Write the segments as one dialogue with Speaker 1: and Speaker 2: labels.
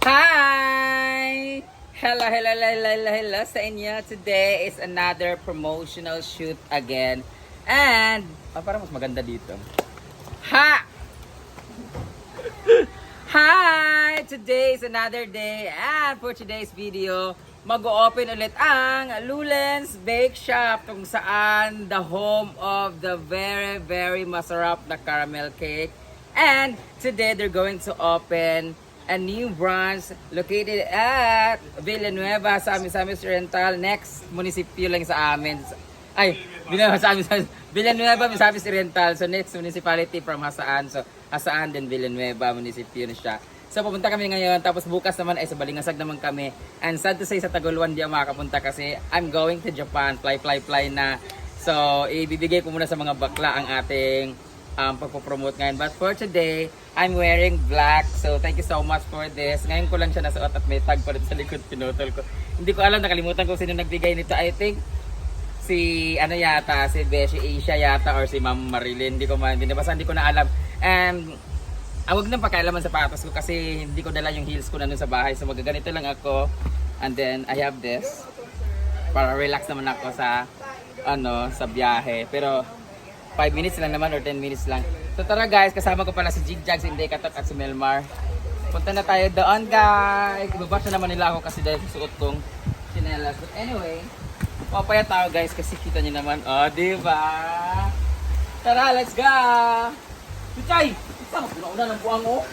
Speaker 1: Hi! Hello, hello, hello, hello, hello sa inyo. Today is another promotional shoot again. And, ah, parang mas maganda dito. Ha! Hi! Today is another day. And for today's video, mag-open ulit ang Lulens Bake Shop kung saan the home of the very, very masarap na caramel cake. And today they're going to open a new branch located at Villanueva sa amin sa amin Oriental next munisipyo lang sa amin. Ay Villanueva sa amin sa Villanueva Misamis Oriental so next municipality from Hasaan. So Hasaan din Villanueva munisipyo na siya. So pupunta kami ngayon. Tapos bukas naman ay sa Balingasag naman kami. And sad to say sa Taguluan di ako makakapunta kasi I'm going to Japan. Fly fly fly na. So ibibigay ko muna sa mga bakla ang ating um, pagpo-promote ngayon. But for today, I'm wearing black. So thank you so much for this. Ngayon ko lang siya nasuot at may tag pa rin sa likod. Pinutol ko. Hindi ko alam, nakalimutan ko sino nagbigay nito. I think si ano yata, si Beshi Asia yata or si Ma'am Marilyn. Hindi ko man, binabasa, hindi ko na alam. And ah, wag nang pakialaman sa patos ko kasi hindi ko dala yung heels ko na nun sa bahay. So magaganito lang ako. And then I have this para relax naman ako sa ano sa biyahe. Pero 5 minutes lang naman or 10 minutes lang. So tara guys, kasama ko pala si Jigjag, si Indekatot at si Melmar. Punta na tayo doon guys. Ibabasa naman nila ako kasi dahil suot kong chinelas. But anyway, papaya tayo guys kasi kita niyo naman. Oh, di ba? Tara, let's go! Pichay! Isang una ng buwang mo.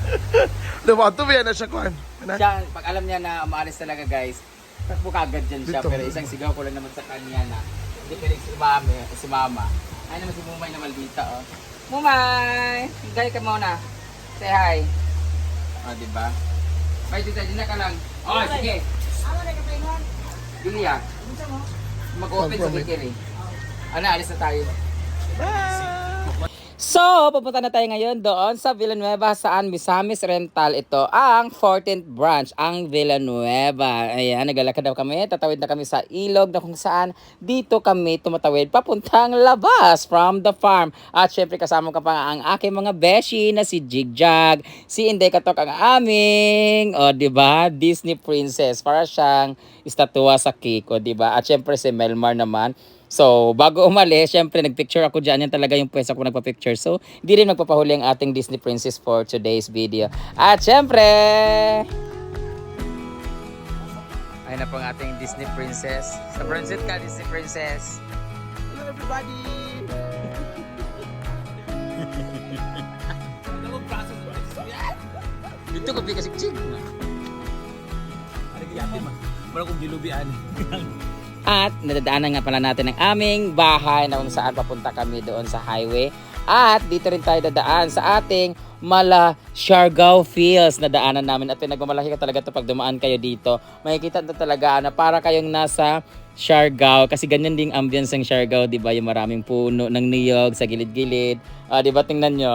Speaker 2: Diba, ito ba na siya kuhan? Ano?
Speaker 1: Siya, pag alam niya na umaalis talaga guys, takbo ka agad dyan siya. Pero isang sigaw ko lang naman sa kanya na hindi pwedeng si mama, si mama. Ay naman si Mumay na maldita oh. Mumay! Higay ka muna. Say hi. Oh, di ba? Bye, tita, di na ka lang. Oh, sige. Bili ah. Mag-open sa bakery. Ano, alis na tayo. So, pupunta na tayo ngayon doon sa Villanueva saan Misamis Rental ito ang 14th branch, ang Villanueva. Ayan, naglalakad daw kami, tatawid na kami sa ilog na kung saan dito kami tumatawid papuntang labas from the farm. At syempre kasama ko pa ang aking mga beshi na si Jigjag, si Inday Katok ang aming, o di ba Disney princess. Para siyang estatwa sa cake, o ba At syempre si Melmar naman, So, bago umalis, syempre nagpicture ako dyan. Yan talaga yung pwesto ko nagpa-picture. So, hindi rin magpapahuli ang ating Disney Princess for today's video. At syempre, ayun na po ang ating Disney Princess. Sa Princess ka, Disney Princess.
Speaker 2: Hello everybody!
Speaker 1: Dito ko kasi chig.
Speaker 3: Ano kaya ate ma? Para kong gilubian.
Speaker 1: At nadadaanan nga pala natin ang aming bahay na kung saan papunta kami doon sa highway. At dito rin tayo dadaan sa ating Mala Siargao Fields na daanan namin. At pinagmamalaki ka talaga to pag dumaan kayo dito. Makikita na talaga na para kayong nasa Siargao. Kasi ganyan ding ambience ng Siargao, di ba? Yung maraming puno ng niyog sa gilid-gilid. Ah, di ba? Tingnan nyo.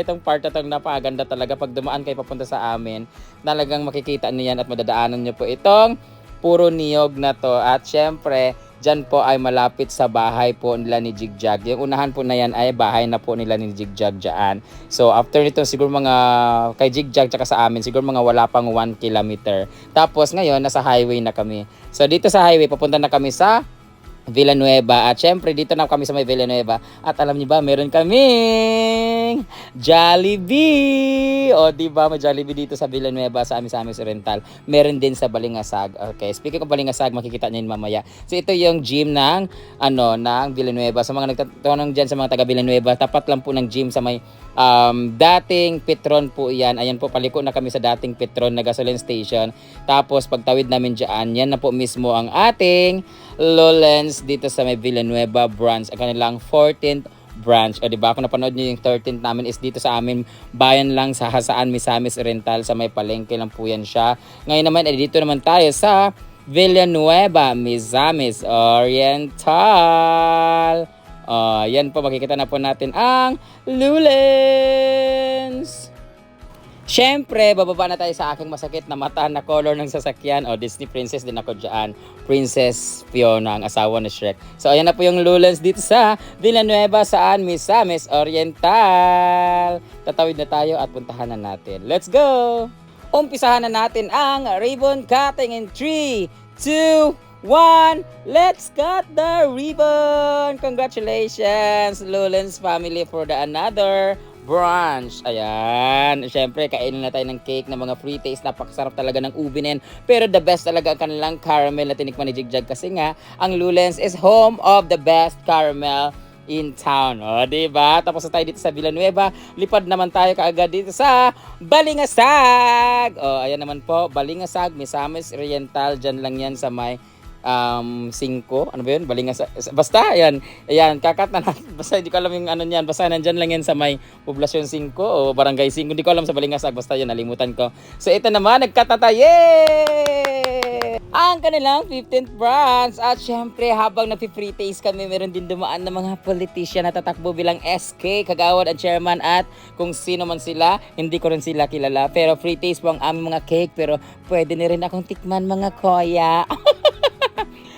Speaker 1: Itong part na itong napakaganda talaga. Pag dumaan kayo papunta sa amin, talagang makikita niyo yan at madadaanan nyo po itong puro niyog na to. At syempre, dyan po ay malapit sa bahay po nila ni Jigjag. Yung unahan po na yan ay bahay na po nila ni Jigjag dyan. So after nito siguro mga kay Jigjag tsaka sa amin, siguro mga wala pang 1 kilometer. Tapos ngayon, nasa highway na kami. So dito sa highway, papunta na kami sa Villanueva. At syempre, dito na kami sa may Villanueva. At alam niyo ba, meron kaming Jollibee! O, di ba, may Jollibee dito sa Villanueva, sa amin sa amin Oriental. Meron din sa Balingasag. Okay, speaking of Balingasag, makikita niyo mamaya. So, ito yung gym ng, ano, ng Villanueva. Sa mga nagtatanong dyan sa mga taga Villanueva, tapat lang po ng gym sa may um, dating Petron po yan. Ayan po, paliko na kami sa dating Petron na gasoline station. Tapos, pagtawid namin dyan, yan na po mismo ang ating Lowlands dito sa may Villanueva branch, ang kanilang 14th branch. O di ba? Kung napanood niyo yung 13th namin is dito sa amin bayan lang sa Hasaan Misamis Rental sa may palengke lang po yan siya. Ngayon naman eh, dito naman tayo sa Villanueva Misamis Oriental. Ah, yan po makikita na po natin ang Lulens. Siyempre, bababa na tayo sa aking masakit na mata na color ng sasakyan. O, Disney Princess din ako dyan. Princess Fiona, ang asawa ni Shrek. So, ayan na po yung Lulens dito sa Villanueva, saan? Misamis Oriental. Tatawid na tayo at puntahan na natin. Let's go! umpisahan na natin ang ribbon cutting in 3, 2, 1. Let's cut the ribbon! Congratulations, Lulens family for the another brunch. Ayan. Siyempre, kainin na tayo ng cake ng mga free taste. Napakasarap talaga ng ubinin. Pero the best talaga ang kanilang caramel na tinikman ni Jigjag kasi nga, ang Lulens is home of the best caramel in town. O, di ba? Tapos na tayo dito sa Villanueva. Lipad naman tayo kaagad dito sa Balingasag. O, ayan naman po, Balingasag, Misamis Oriental. Diyan lang yan sa may um, 5, ano ba yun? Balingasag. Basta, ayan. Ayan, kakat na natin. Basta hindi ko alam yung ano niyan. Basta nandyan lang yan sa may Poblasyon 5 o Barangay 5. Hindi ko alam sa Balingasag. Basta yun, nalimutan ko. So, ito naman, nagkatata. Yay! Ang kanilang 15th branch. At syempre, habang napi-free taste kami, meron din dumaan ng mga politician na tatakbo bilang SK, kagawad at chairman at kung sino man sila, hindi ko rin sila kilala. Pero free taste po ang aming mga cake. Pero pwede na rin akong tikman mga koya.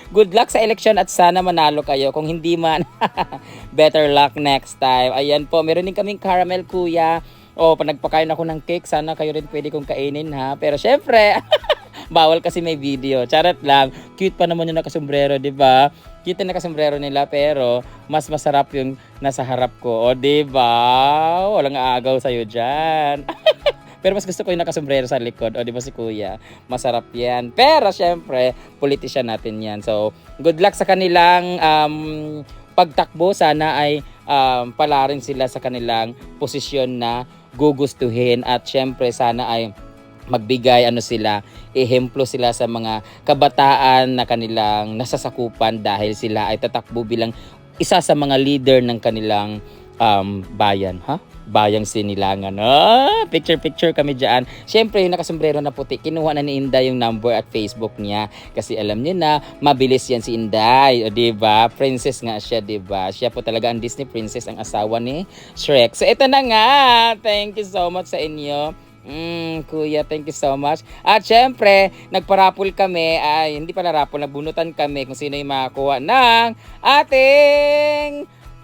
Speaker 1: Good luck sa election at sana manalo kayo. Kung hindi man, better luck next time. Ayan po, meron din kaming caramel kuya. O, pag nagpakain ako ng cake, sana kayo rin pwede kong kainin ha. Pero syempre, bawal kasi may video. Charot lang. Cute pa naman yung nakasombrero, di ba? Cute yung nakasombrero nila, pero mas masarap yung nasa harap ko. O, di ba? Walang aagaw sa'yo dyan. Pero mas gusto ko yung nakasombrero sa likod. O, di ba si kuya? Masarap yan. Pero, syempre, politician natin yan. So, good luck sa kanilang um, pagtakbo. Sana ay um, palarin sila sa kanilang posisyon na gugustuhin. At, syempre, sana ay magbigay ano sila, ehemplo sila sa mga kabataan na kanilang nasasakupan dahil sila ay tatakbo bilang isa sa mga leader ng kanilang um, bayan, ha? Bayang Sinilangan. Ah, picture-picture kami dyan. Siyempre, yung nakasombrero na puti, kinuha na ni Inday yung number at Facebook niya. Kasi alam niyo na, mabilis yan si Inday. O, diba? Princess nga siya, diba? Siya po talaga ang Disney princess, ang asawa ni Shrek. So, ito na nga. Thank you so much sa inyo. Mm, kuya, thank you so much. At syempre, nagparapol kami, ay hindi pala rapol, nagbunutan kami kung sino yung makakuha ng ating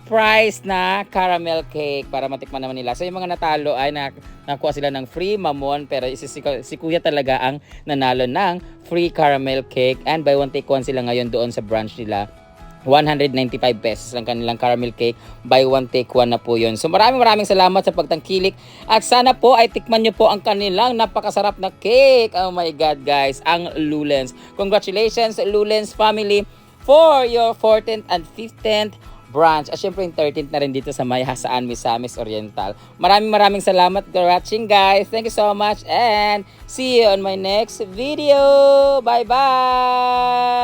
Speaker 1: prize na caramel cake para matikman naman nila. So yung mga natalo ay nak nakuha sila ng free mamon pero si, si, si kuya talaga ang nanalo ng free caramel cake and buy one take one sila ngayon doon sa branch nila 195 pesos ang kanilang caramel cake. Buy one, take one na po yun. So maraming maraming salamat sa pagtangkilik. At sana po ay tikman nyo po ang kanilang napakasarap na cake. Oh my God guys, ang Lulens. Congratulations Lulens family for your 14th and 15th branch. At syempre yung 13th na rin dito sa may Hasaan Misamis Oriental. Maraming maraming salamat for watching guys. Thank you so much and see you on my next video. Bye bye!